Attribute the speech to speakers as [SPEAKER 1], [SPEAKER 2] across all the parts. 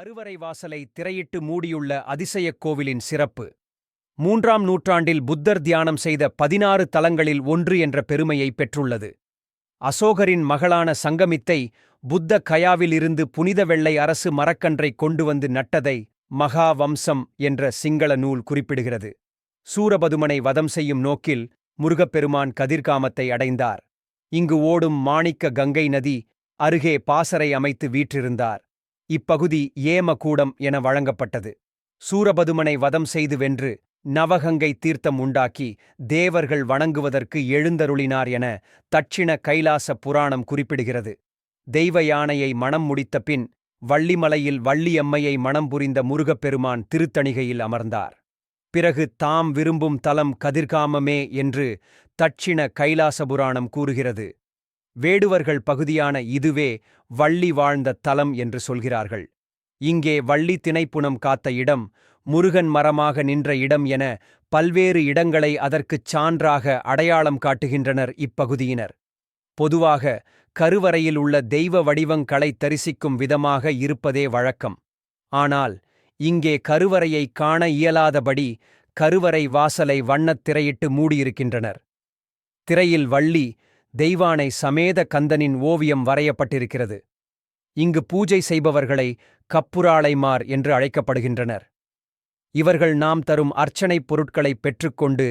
[SPEAKER 1] கருவறை வாசலை திரையிட்டு மூடியுள்ள அதிசயக் கோவிலின் சிறப்பு. மூன்றாம் நூற்றாண்டில் புத்தர் தியானம் செய்த பதினாறு தலங்களில் ஒன்று என்ற பெருமையை பெற்றுள்ளது. அசோகரின் மகளான சங்கமித்தை புத்த கயாவிலிருந்து புனித வெள்ளை அரசு மரக்கன்றை கொண்டு வந்து நட்டதை மகா வம்சம் என்ற சிங்கள நூல் குறிப்பிடுகிறது. சூரபதுமனை வதம் செய்யும் நோக்கில் முருகப்பெருமான் கதிர்காமத்தை அடைந்தார். இங்கு ஓடும் மாணிக்க கங்கை நதி அருகே பாசறை அமைத்து வீற்றிருந்தார். இப்பகுதி ஏமகூடம் என வழங்கப்பட்டது. சூரபதுமனை வதம் செய்து வென்று நவகங்கை தீர்த்தம் உண்டாக்கி தேவர்கள் வணங்குவதற்கு எழுந்தருளினார் என தட்சிண கைலாச புராணம் குறிப்பிடுகிறது. தெய்வ யானையை மணம் முடித்த பின் வள்ளிமலையில் வள்ளியம்மையை மணம் புரிந்த முருகப்பெருமான் திருத்தணிகையில் அமர்ந்தார். பிறகு தாம் விரும்பும் தலம் கதிர்காமமே என்று தட்சிண கைலாச புராணம் கூறுகிறது. வேடுவர்கள் பகுதியான இதுவே வள்ளி வாழ்ந்த தலம் என்று சொல்கிறார்கள். இங்கே வள்ளி திணைப்புணம் காத்த இடம் முருகன் மரமாக நின்ற இடம் என பல்வேறு இடங்களை அதற்குச் சான்றாக அடையாளம் காட்டுகின்றனர் இப்பகுதியினர். பொதுவாக கருவறையில் உள்ள தெய்வ வடிவங்களை தரிசிக்கும் விதமாக இருப்பதே வழக்கம். ஆனால் இங்கே கருவறையை காண இயலாதபடி கருவறை வாசலை வண்ணத் திரையிட்டு மூடியிருக்கின்றனர். திரையில் வள்ளி தெய்வானை சமேத கந்தனின் ஓவியம் வரையப்பட்டிருக்கிறது. இங்கு பூஜை செய்பவர்களை கப்புராளைமார் என்று அழைக்கப்படுகின்றனர். இவர்கள் நாம் தரும் அர்ச்சனைப் பொருட்களைப் பெற்றுக்கொண்டு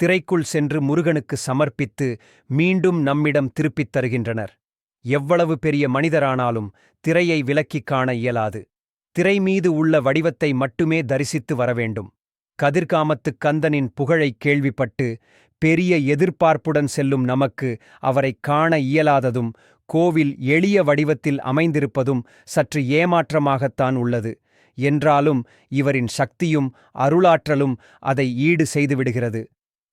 [SPEAKER 1] திரைக்குள் சென்று முருகனுக்கு சமர்ப்பித்து மீண்டும் நம்மிடம் திருப்பித் தருகின்றனர். எவ்வளவு பெரிய மனிதரானாலும் திரையை விலக்கிக் காண இயலாது. திரை மீது உள்ள வடிவத்தை மட்டுமே தரிசித்து வரவேண்டும் கதிர்காமத்துக் கந்தனின் புகழைக் கேள்விப்பட்டு பெரிய எதிர்பார்ப்புடன் செல்லும் நமக்கு அவரைக் காண இயலாததும் கோவில் எளிய வடிவத்தில் அமைந்திருப்பதும் சற்று ஏமாற்றமாகத்தான் உள்ளது. என்றாலும் இவரின் சக்தியும் அருளாற்றலும் அதை ஈடு செய்துவிடுகிறது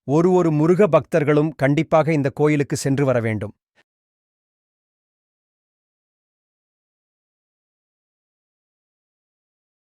[SPEAKER 1] ஒரு ஒரு முருக பக்தர்களும் கண்டிப்பாக இந்த கோயிலுக்கு சென்று வர வேண்டும்.